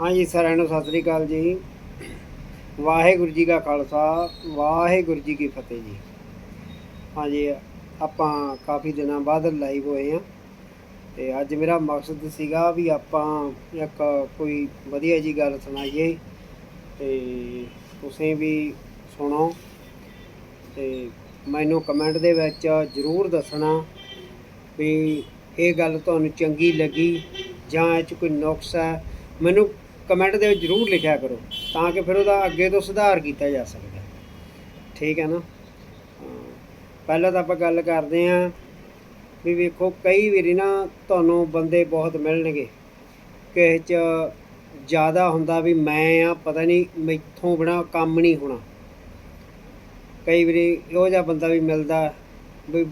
ਹਾਂਜੀ ਸਾਰਿਆਂ ਨੂੰ ਸਤਿ ਸ੍ਰੀ ਅਕਾਲ ਜੀ। ਵਾਹਿਗੁਰੂ ਜੀ ਕਾ ਖਾਲਸਾ, ਵਾਹਿਗੁਰੂ ਜੀ ਕੀ ਫਤਿਹ ਜੀ। ਹਾਂਜੀ ਆਪਾਂ ਕਾਫੀ ਦਿਨਾਂ ਬਾਅਦ ਲਾਈਵ ਹੋਏ ਆ ਤੇ ਅੱਜ ਮੇਰਾ ਮਕਸਦ ਸੀਗਾ ਵੀ ਆਪਾਂ ਇੱਕ ਕੋਈ ਵਧੀਆ ਜੀ ਗੱਲ ਸੁਣਾਈਏ। ਤੇ ਤੁਸੀਂ ਵੀ ਸੁਣੋ। ਤੇ ਮੈਨੂੰ ਕਮੈਂਟ ਦੇ ਵਿੱਚ ਜ਼ਰੂਰ ਦੱਸਣਾ ਵੀ ਇਹ ਗੱਲ ਤੁਹਾਨੂੰ ਚੰਗੀ ਲੱਗੀ ਜਾਂ ਇਹ 'ਚ ਕੋਈ ਨੁਕਸ ਹੈ। ਮੈਨੂੰ ਕਮੈਂਟ ਦੇ ਵਿੱਚ ਜ਼ਰੂਰ ਲਿਖਿਆ ਕਰੋ ਤਾਂ ਕਿ ਫਿਰ ਉਹਦਾ ਅੱਗੇ ਤੋਂ ਸੁਧਾਰ ਕੀਤਾ ਜਾ ਸਕਦਾ ਠੀਕ ਹੈ ਨਾ? ਪਹਿਲਾਂ ਤਾਂ ਆਪਾਂ ਗੱਲ ਕਰਦੇ ਆਂ ਵੀ ਵੇਖੋ, ਕਈ ਵਾਰੀ ਨਾ ਤੁਹਾਨੂੰ ਬੰਦੇ ਬਹੁਤ ਮਿਲਣਗੇ ਕਿਸੇ 'ਚ ਜ਼ਿਆਦਾ ਹੁੰਦਾ ਵੀ ਮੈਂ ਆ, ਪਤਾ ਨਹੀਂ ਮੈਥੋਂ ਬਿਨਾ ਕੰਮ ਨਹੀਂ ਹੋਣਾ। ਕਈ ਵਾਰੀ ਇਹੋ ਜਿਹਾ ਬੰਦਾ ਵੀ ਮਿਲਦਾ ਵੀ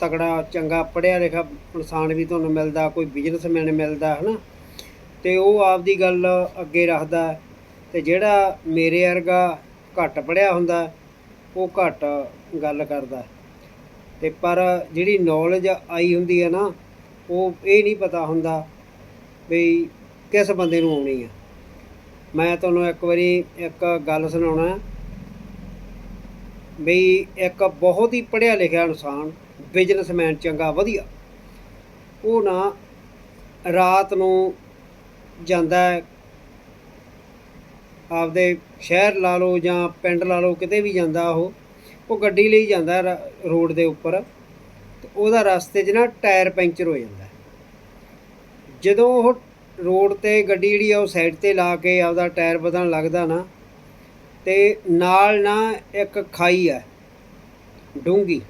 ਤਕੜਾ, ਚੰਗਾ ਪੜ੍ਹਿਆ ਲਿਖਿਆ ਇਨਸਾਨ ਵੀ ਤੁਹਾਨੂੰ ਮਿਲਦਾ, ਕੋਈ ਬਿਜ਼ਨਸਮੈਨ ਮਿਲਦਾ, ਹਨਾ? ਅਤੇ ਉਹ ਆਪਦੀ ਗੱਲ ਅੱਗੇ ਰੱਖਦਾ ਅਤੇ ਜਿਹੜਾ ਮੇਰੇ ਵਰਗਾ ਘੱਟ ਪੜ੍ਹਿਆ ਹੁੰਦਾ ਉਹ ਘੱਟ ਗੱਲ ਕਰਦਾ ਅਤੇ ਪਰ ਜਿਹੜੀ ਨੌਲੇਜ ਆਈ ਹੁੰਦੀ ਹੈ ਨਾ, ਉਹ ਇਹ ਨਹੀਂ ਪਤਾ ਹੁੰਦਾ ਵੀ ਕਿਸ ਬੰਦੇ ਨੂੰ ਆਉਣੀ ਆ ਮੈਂ ਤੁਹਾਨੂੰ ਇੱਕ ਵਾਰੀ ਇੱਕ ਗੱਲ ਸੁਣਾਉਣਾ ਵੀ ਇੱਕ ਬਹੁਤ ਹੀ ਪੜ੍ਹਿਆ ਲਿਖਿਆ ਇਨਸਾਨ ਬਿਜ਼ਨਸਮੈਨ ਚੰਗਾ, ਵਧੀਆ। ਉਹ ਨਾ ਰਾਤ ਨੂੰ ਜਾਂਦਾ ਹੈ। ਆਪਦੇ ਸ਼ਹਿਰ ਲਾ ਲਓ ਜਾਂ ਪਿੰਡ ਲਾ ਲਓ, ਕਿਤੇ ਵੀ ਜਾਂਦਾ ਉਹ ਉਹ ਗੱਡੀ ਲਈ ਜਾਂਦਾ ਰ- ਰੋਡ ਦੇ ਉੱਪਰ। ਤੇ ਉਹਦਾ ਰਸਤੇ 'ਚ ਨਾ ਟਾਇਰ ਪੈਂਚਰ ਹੋ ਜਾਂਦਾ ਜਦੋਂ ਉਹ ਰੋਡ ਤੇ ਗੱਡੀ ਜਿਹੜੀ ਆ ਉਹ ਸਾਈਡ ਤੇ ਲਾ ਕੇ ਆਪਦਾ ਟਾਇਰ ਬਦਲਣ ਲੱਗਦਾ ਨਾ, ਤੇ ਨਾਲ ਨਾ ਇੱਕ ਖਾਈ ਹੈ ਡੂੰਗੀ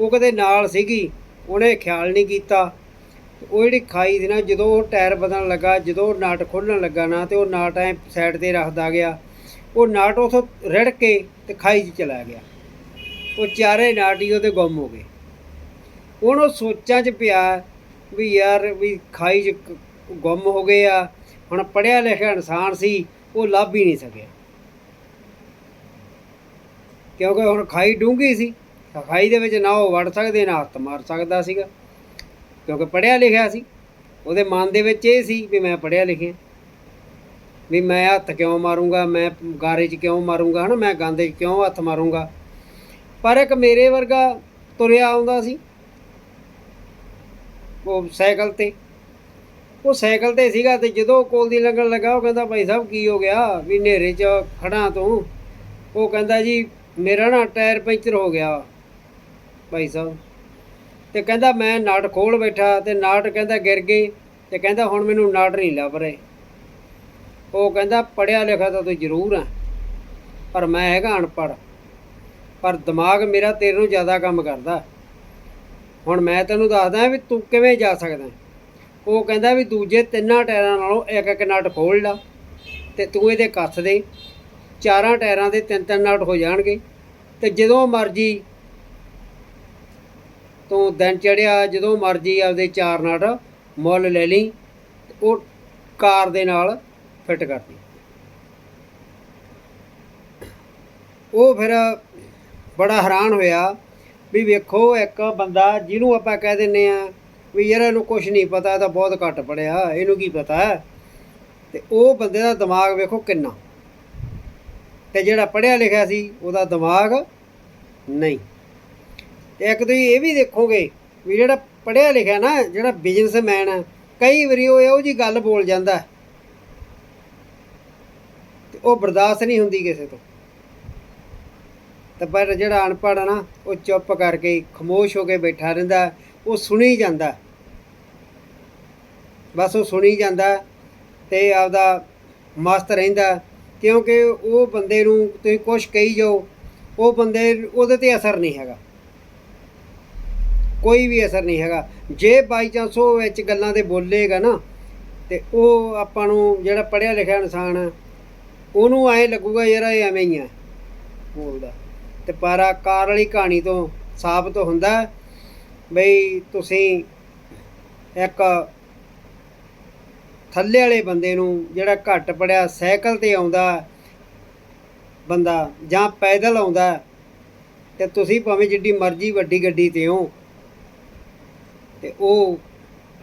ਉਹ ਕਦੇ ਨਾਲ ਸੀਗੀ, ਉਹਨੇ ਖਿਆਲ ਨਹੀਂ ਕੀਤਾ। ਉਹ ਜਿਹੜੀ ਖਾਈ ਸੀ ਨਾ, ਜਦੋਂ ਉਹ ਟਾਇਰ ਬਦਲਣ ਲੱਗਾ, ਜਦੋਂ ਉਹ ਨਾਟ ਖੋਲਣ ਲੱਗਾ ਨਾ, ਤੇ ਉਹ ਨਾਟ ਐ ਸਾਈਡ ਤੇ ਰੱਖਦਾ ਗਿਆ। ਉਹ ਨਾਟ ਉਥੋਂ ਰੜ ਕੇ ਤੇ ਖਾਈ 'ਚ ਚਲਾ ਗਿਆ। ਉਹ ਚਾਰੇ ਨਾਟ ਹੀ ਉਹਦੇ ਗੁੰਮ ਹੋ ਗਏ। ਹੁਣ ਉਹ ਸੋਚਾਂ 'ਚ ਪਿਆ ਵੀ ਯਾਰ ਵੀ ਖਾਈ 'ਚ ਗੁੰਮ ਹੋ ਗਏ ਆ। ਹੁਣ ਪੜਿਆ ਲਿਖਿਆ ਇਨਸਾਨ ਸੀ, ਉਹ ਲੱਭ ਹੀ ਨਹੀਂ ਸਕਿਆ। ਕਿਉਂਕਿ ਹੁਣ ਖਾਈ ਡੂੰਘੀ ਸੀ। ਖਾਈ ਦੇ ਵਿੱਚ ਨਾ ਉਹ ਵੜ ਸਕਦੇ, ਨਾ ਹੱਥ ਮਾਰ ਸਕਦਾ ਸੀਗਾ। ਕਿਉਂਕਿ ਪੜਿਆ ਲਿਖਿਆ ਸੀ। ਉਹਦੇ ਮਨ ਦੇ ਵਿੱਚ ਇਹ ਸੀ ਵੀ ਮੈਂ ਪੜਿਆ ਲਿਖਿਆ। ਵੀ ਮੈਂ ਹੱਥ ਕਿਉਂ ਮਾਰੂੰਗਾ, ਮੈਂ ਗਾਰੇ 'ਚ ਕਿਉਂ ਮਾਰੂੰਗਾ, ਹਨਾ? ਮੈਂ ਗਾਂਦੇ 'ਚ ਕਿਉਂ ਹੱਥ ਮਾਰੂੰਗਾ? ਪਰ ਇੱਕ ਮੇਰੇ ਵਰਗਾ ਤੁਰਿਆ ਆਉਂਦਾ ਸੀ। ਉਹ ਸਾਈਕਲ ਤੇ। ਉਹ ਸਾਈਕਲ ਤੇ ਸੀਗਾ ਤੇ ਜਦੋਂ ਕੋਲ ਦੀ ਲੰਘਣ ਲੱਗਾ, ਉਹ ਕਹਿੰਦਾ, ਭਾਈ ਸਾਹਿਬ, ਕੀ ਹੋ ਗਿਆ? ਵੀ ਹਨੇਰੇ 'ਚ ਖੜਾ ਤੂੰ? ਉਹ ਕਹਿੰਦਾ ਜੀ, ਮੇਰਾ ਨਾ ਟਾਇਰ ਪੈਂਚਰ ਹੋ ਗਿਆ। ਭਾਈ ਸਾਹਿਬ ਤੇ ਕਹਿੰਦਾ ਮੈਂ ਨਾਟ ਖੋਲ ਬੈਠਾ ਤੇ ਨਾਟ ਕਹਿੰਦਾ ਗਿਰ ਗਏ ਤੇ ਕਹਿੰਦਾ ਹੁਣ ਮੈਨੂੰ ਨਾਟ ਨਹੀਂ ਲੱਭ ਰਹੇ। ਉਹ ਕਹਿੰਦਾ ਪੜਿਆ ਲਿਖਿਆ ਤਾਂ ਤੂੰ ਜ਼ਰੂਰ ਆ, ਪਰ ਮੈਂ ਹੈਗਾ ਅਨਪੜ੍ਹ, ਪਰ ਦਿਮਾਗ ਮੇਰਾ ਤੇਰੇ ਨੂੰ ਜ਼ਿਆਦਾ ਕੰਮ ਕਰਦਾ। ਹੁਣ ਮੈਂ ਤੈਨੂੰ ਦੱਸਦਾ ਵੀ ਤੂੰ ਕਿਵੇਂ ਜਾ ਸਕਦਾ। ਉਹ ਕਹਿੰਦਾ ਵੀ ਦੂਜੇ ਤਿੰਨਾਂ ਟਾਇਰਾਂ ਨਾਲੋਂ ਇੱਕ ਇੱਕ ਨਟ ਖੋਲ ਲਾ ਤੇ ਤੂੰ ਇਹਦੇ ਕੱਸ ਦੇ। ਚਾਰਾਂ ਟਾਇਰਾਂ ਦੇ ਤਿੰਨ ਤਿੰਨ ਨਟ ਹੋ ਜਾਣਗੇ ਤੇ ਜਦੋਂ ਮਰਜ਼ੀ ਤੋਂ ਦਿਨ ਚੜਿਆ, ਜਦੋਂ ਮਰਜ਼ੀ ਆਪਦੇ ਚਾਰ ਨਟ ਮੁੱਲ ਲੈ ਲਈ, ਉਹ ਕਾਰ ਦੇ ਨਾਲ ਫਿੱਟ ਕਰਦੀ ਉਹ ਫਿਰ ਬੜਾ ਹੈਰਾਨ ਹੋਇਆ ਵੀ ਵੇਖੋ, ਇੱਕ ਬੰਦਾ ਜਿਹਨੂੰ ਆਪਾਂ ਕਹਿ ਦਿੰਨੇ ਆ ਵੀ ਯਾਰ ਇਹਨੂੰ ਕੁਝ ਨਹੀਂ ਪਤਾ, ਇਹ ਤਾਂ ਬਹੁਤ ਘੱਟ ਪੜਿਆ, ਇਹਨੂੰ ਕੀ ਪਤਾ? ਹੈ ਤੇ ਉਹ ਬੰਦੇ ਦਾ ਦਿਮਾਗ ਵੇਖੋ ਕਿੰਨਾ। ਤੇ ਜਿਹੜਾ ਪੜਿਆ ਲਿਖਿਆ ਸੀ, ਉਹਦਾ ਦਿਮਾਗ ਨਹੀਂ। ਇੱਕ ਤੁਸੀਂ ਇਹ ਵੀ ਦੇਖੋਗੇ ਵੀ ਜਿਹੜਾ ਪੜਿਆ ਲਿਖਿਆ ਨਾ, ਜਿਹੜਾ ਬਿਜ਼ਨਸਮੈਨ ਹੈ ਕਈ ਵਾਰੀ ਉਹ ਇਹੋ ਜੀ ਗੱਲ ਬੋਲ ਜਾਂਦਾ। ਹੈ ਤੇ ਉਹ ਬਰਦਾਸ਼ਤ ਨਹੀਂ ਹੁੰਦੀ ਕਿਸੇ ਤੋਂ। ਤਾਂ ਪਰ ਜਿਹੜਾ ਅਨਪੜ੍ਹ ਆ ਨਾ, ਉਹ ਚੁੱਪ ਕਰਕੇ ਖਮੋਸ਼ ਹੋ ਕੇ ਬੈਠਾ ਰਹਿੰਦਾ, ਉਹ ਸੁਣੀ ਜਾਂਦਾ। ਬਸ ਉਹ ਸੁਣੀ ਜਾਂਦਾ ਤੇ ਆਪਦਾ ਮਸਤ ਰਹਿੰਦਾ, ਕਿਉਂਕਿ ਉਹ ਬੰਦੇ ਨੂੰ ਤੁਸੀਂ ਕੁਝ ਕਹੀ ਜਾਓ, ਉਹ ਬੰਦੇ, ਉਹਦੇ ਤੇ ਅਸਰ ਨਹੀਂ ਹੈਗਾ। ਕੋਈ ਵੀ ਅਸਰ ਨਹੀਂ ਹੈਗਾ। ਜੇ ਬਾਈ ਚਾਂਸ ਉਹ ਵਿੱਚ ਗੱਲਾਂ ਤੇ ਬੋਲੇਗਾ ਨਾ, ਤੇ ਉਹ ਆਪਾਂ ਨੂੰ ਜਿਹੜਾ ਪੜ੍ਹਿਆ ਲਿਖਿਆ ਇਨਸਾਨ ਆ ਉਹਨੂੰ ਐਂ ਲੱਗੂਗਾ ਯਾਰ ਇਹ ਐਵੇਂ ਹੀ ਆ ਬੋਲਦਾ। ਤੇ ਪਰ ਆਹ ਕਾਰ ਵਾਲੀ ਕਹਾਣੀ ਤੋਂ ਸਾਬਤ ਹੁੰਦਾ ਬਈ ਤੁਸੀਂ ਇੱਕ ਥੱਲੇ ਵਾਲੇ ਬੰਦੇ ਨੂੰ ਜਿਹੜਾ ਘੱਟ ਪੜਿਆ ਸਾਈਕਲ ਤੇ ਆਉਂਦਾ ਬੰਦਾ ਜਾਂ ਪੈਦਲ ਆਉਂਦਾ, ਤੇ ਤੁਸੀਂ ਭਾਵੇਂ ਜਿੱਡੀ ਮਰਜ਼ੀ ਵੱਡੀ ਗੱਡੀ ਤੇ ਹੋ ਤੇ ਉਹ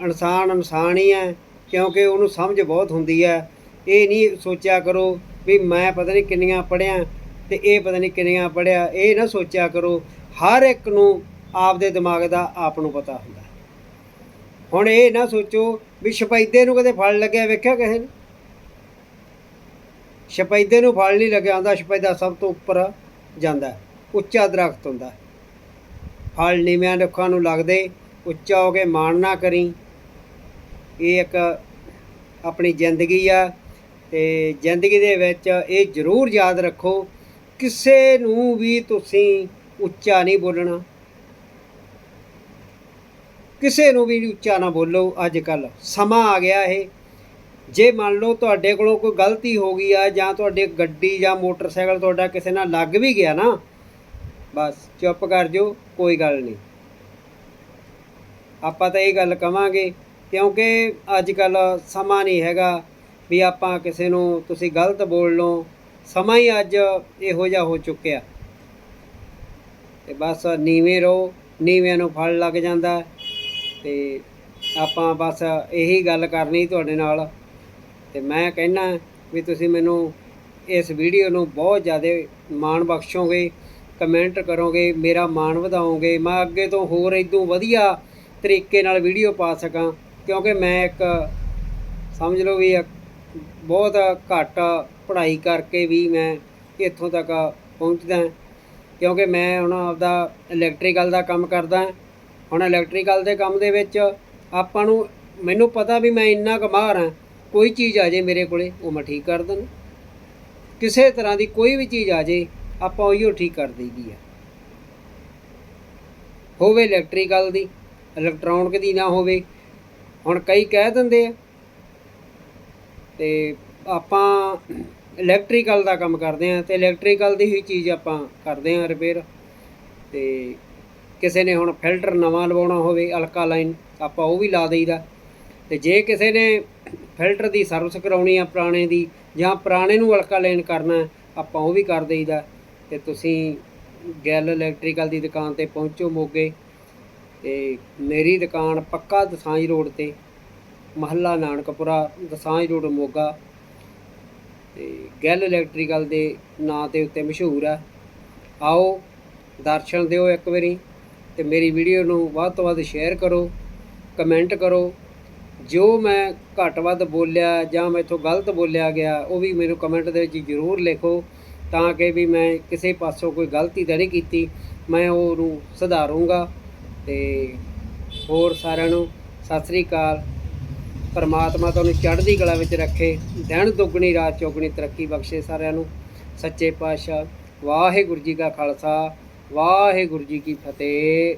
ਇਨਸਾਨ ਇਨਸਾਨ ਹੀ ਹੈ, ਕਿਉਂਕਿ ਉਹਨੂੰ ਸਮਝ ਬਹੁਤ ਹੁੰਦੀ ਹੈ। ਇਹ ਨਹੀਂ ਸੋਚਿਆ ਕਰੋ ਵੀ ਮੈਂ ਪਤਾ ਨਹੀਂ ਕਿੰਨੀਆਂ ਪੜਿਆ ਤੇ ਇਹ ਪਤਾ ਨਹੀਂ ਕਿੰਨੀਆਂ ਪੜਿਆ ਇਹ ਨਾ ਸੋਚਿਆ ਕਰੋ, ਹਰ ਇੱਕ ਨੂੰ ਆਪਦੇ ਦਿਮਾਗ ਦਾ ਆਪ ਨੂੰ ਪਤਾ ਹੁੰਦਾ। ਹੁਣ ਇਹ ਨਾ ਸੋਚੋ ਵੀ ਸ਼ਪੈਦੇ ਨੂੰ ਕਦੇ ਫਲ ਲੱਗਿਆ ਵੇਖਿਆ ਕਿਸੇ ਨੇ? ਸ਼ਪੈਦੇ ਨੂੰ ਫਲ ਨਹੀਂ ਲੱਗਿਆ ਹੁੰਦਾ ਸ਼ਪੈਦਾ ਸਭ ਤੋਂ ਉੱਪਰ ਜਾਂਦਾ, ਉੱਚਾ ਦਰਖਤ ਹੁੰਦਾ। ਹੈ। ਫਲ ਨੀਵਿਆਂ ਰੁੱਖਾਂ ਨੂੰ ਲੱਗਦੇ ਉੱਚਾ ਹੋ ਕੇ ਮਾਣ ਨਾ ਕਰੀ। ਇਹ ਇੱਕ ਆਪਣੀ ਜ਼ਿੰਦਗੀ ਆ ਤੇ ਜ਼ਿੰਦਗੀ ਦੇ ਵਿੱਚ ਇਹ ਜ਼ਰੂਰ ਯਾਦ ਰੱਖੋ, ਕਿਸੇ ਨੂੰ ਵੀ ਤੁਸੀਂ ਉੱਚਾ ਨਹੀਂ ਬੋਲਣਾ। ਕਿਸੇ ਨੂੰ ਵੀ ਉੱਚਾ ਨਾ ਬੋਲੋ ਅੱਜ ਕੱਲ ਸਮਾਂ ਆ ਗਿਆ ਇਹ। ਜੇ ਮੰਨ ਲਓ ਤੁਹਾਡੇ ਕੋਲੋਂ ਕੋਈ ਗਲਤੀ ਹੋ ਗਈ ਆ ਜਾਂ ਤੁਹਾਡੇ ਗੱਡੀ ਜਾਂ ਮੋਟਰਸਾਈਕਲ ਤੁਹਾਡਾ ਕਿਸੇ ਨਾਲ ਲੱਗ ਵੀ ਗਿਆ ਨਾ, ਬਸ ਚੁੱਪ ਕਰ ਜਾਓ, ਕੋਈ ਗੱਲ ਨਹੀਂ। ਆਪਾਂ ਤਾਂ ਇਹ ਗੱਲ ਕਵਾਂਗੇ, ਕਿਉਂਕਿ ਅੱਜ ਕੱਲ ਸਮਾਂ ਨਹੀਂ ਹੈਗਾ ਵੀ ਆਪਾਂ ਕਿਸੇ ਨੂੰ ਤੁਸੀਂ ਗਲਤ ਬੋਲ ਲਓ। ਸਮਾਂ ਹੀ ਅੱਜ ਇਹੋ ਜਿਹਾ ਹੋ ਚੁੱਕਿਆ। ਤੇ ਬਸ ਨੀਵੇਂ ਰਹੋ, ਨੀਵਿਆਂ ਨੂੰ ਫਲ ਲੱਗ ਜਾਂਦਾ। ਤੇ ਆਪਾਂ ਬਸ ਇਹੀ ਗੱਲ ਕਰਨੀ ਤੁਹਾਡੇ ਨਾਲ। ਤੇ ਮੈਂ ਕਹਿਣਾ ਵੀ ਤੁਸੀਂ ਮੈਨੂੰ ਇਸ ਵੀਡੀਓ ਨੂੰ ਬਹੁਤ ਜ਼ਿਆਦਾ ਮਾਣ ਬਖਸ਼ੋਗੇ, ਕਮੈਂਟ ਕਰੋਗੇ, ਮੇਰਾ ਮਾਣ ਵਧਾਓਗੇ। ਮੈਂ ਅੱਗੇ ਤੋਂ ਹੋਰ ਇਦੋਂ ਵਧੀਆ ਤਰੀਕੇ ਨਾਲ ਵੀਡੀਓ ਪਾ ਸਕਾਂ, ਕਿਉਂਕਿ ਮੈਂ ਇੱਕ, ਸਮਝ ਲਓ ਵੀ ਬਹੁਤ ਘੱਟ ਪੜ੍ਹਾਈ ਕਰਕੇ ਵੀ ਮੈਂ ਇੱਥੋਂ ਤੱਕ ਪਹੁੰਚਦਾ ਕਿਉਂਕਿ ਮੈਂ ਹੁਣ ਆਪਦਾ ਇਲੈਕਟ੍ਰੀਕਲ ਦਾ ਕੰਮ ਕਰਦਾ ਹੁਣ ਇਲੈਕਟ੍ਰੀਕਲ ਦੇ ਕੰਮ ਦੇ ਵਿੱਚ ਆਪਾਂ ਨੂੰ, ਮੈਨੂੰ ਪਤਾ ਵੀ ਮੈਂ ਇੰਨਾ ਕੁ ਮਾਹਰ ਹਾਂ, ਕੋਈ ਚੀਜ਼ ਆ ਜੇ ਮੇਰੇ ਕੋਲੇ, ਉਹ ਮੈਂ ਠੀਕ ਕਰ ਦਿੰਦਾ। ਕਿਸੇ ਤਰ੍ਹਾਂ ਦੀ ਕੋਈ ਵੀ ਚੀਜ਼ ਆ ਜੇ, ਆਪਾਂ ਉਹੀਓ ਠੀਕ ਕਰ ਦਈਦੀ ਆ। ਹੋਵੇ ਇਲੈਕਟ੍ਰੀਕਲ ਦੀ। ਇਲੈਕਟ੍ਰੋਨਿਕ ਦੀ ਨਾ ਹੋਵੇ। ਹੁਣ ਕਈ ਕਹਿ ਦਿੰਦੇ ਆ। ਤੇ ਆਪਾਂ ਇਲੈਕਟ੍ਰੀਕਲ ਦਾ ਕੰਮ ਕਰਦੇ ਆ ਤੇ ਇਲੈਕਟ੍ਰੀਕਲ ਦੀ ਹੀ ਚੀਜ਼ ਆਪਾਂ ਕਰਦੇ ਆ ਰਿਪੇਅਰ ਤੇ ਕਿਸੇ ਨੇ ਹੁਣ ਫਿਲਟਰ ਨਵਾਂ ਲਵਾਉਣਾ ਹੋਵੇ ਅਲਕਾਲਾਈਨ ਆਪਾਂ ਉਹ ਵੀ ਲਾ ਦੇਈਦਾ। ਤੇ ਜੇ ਕਿਸੇ ਨੇ ਫਿਲਟਰ ਦੀ ਸਰਵਿਸ ਕਰਾਉਣੀ ਆ ਪੁਰਾਣੇ ਦੀ ਜਾਂ ਪੁਰਾਣੇ ਨੂੰ ਅਲਕਾਲਾਈਨ ਕਰਨਾ, ਆਪਾਂ ਉਹ ਵੀ ਕਰ ਦੇਈਦਾ। ਤੇ ਤੁਸੀਂ ਗੈਲ ਇਲੈਕਟ੍ਰੀਕਲ ਦੀ ਦੁਕਾਨ ਤੇ ਪਹੁੰਚੋ ਮੋਗੇ। ਤੇ ਮੇਰੀ ਦੁਕਾਨ ਪੱਕਾ ਦਸਾਂਜ ਰੋਡ ਤੇ, ਮਹੱਲਾ ਨਾਨਕਪੁਰਾ ਦਸਾਂਜ ਰੋਡ ਮੋਗਾ ਤੇ ਗੈਲ ਇਲੈਕਟ੍ਰੀਕਲ ਦੇ ਨਾਂ ਤੇ ਉੱਤੇ ਮਸ਼ਹੂਰ ਆ। ਆਓ ਦਰਸ਼ਨ ਦਿਓ ਇੱਕ ਵਾਰੀ ਤੇ ਮੇਰੀ ਵੀਡੀਓ ਨੂੰ ਵੱਧ ਤੋਂ ਵੱਧ ਸ਼ੇਅਰ ਕਰੋ, ਕਮੈਂਟ ਕਰੋ। ਜੋ ਮੈਂ ਘੱਟ ਵੱਧ ਬੋਲਿਆ ਜਾਂ ਮੈਥੋਂ ਗਲਤ ਬੋਲਿਆ ਗਿਆ, ਉਹ ਵੀ ਮੈਨੂੰ ਕਮੈਂਟ ਦੇ ਵਿੱਚ ਜ਼ਰੂਰ ਲਿਖੋ ਤਾਂ ਕਿ ਵੀ ਮੈਂ ਕਿਸੇ ਪਾਸੋਂ ਕੋਈ ਗਲਤੀ ਤਾਂ ਨਹੀਂ ਕੀਤੀ, ਮੈਂ ਉਹਨੂੰ ਸੁਧਾਰੂੰਗਾ। ਤੇ ਹੋਰ ਸਾਰਿਆਂ ਨੂੰ ਸਤਿ ਸ੍ਰੀ ਅਕਾਲ। ਪਰਮਾਤਮਾ ਤੁਹਾਨੂੰ ਚੜ੍ਹਦੀ ਕਲਾ ਵਿੱਚ ਰੱਖੇ, ਦਿਨ ਦੁੱਗਣੀ, ਰਾਤ ਚੌਗਣੀ ਤਰੱਕੀ ਬਖਸ਼ੇ ਸਾਰਿਆਂ ਨੂੰ। ਸੱਚੇ ਪਾਤਸ਼ਾਹ, ਵਾਹਿਗੁਰੂ ਜੀ ਕਾ ਖਾਲਸਾ, ਵਾਹਿਗੁਰੂ ਜੀ ਕੀ ਫਤਿਹ।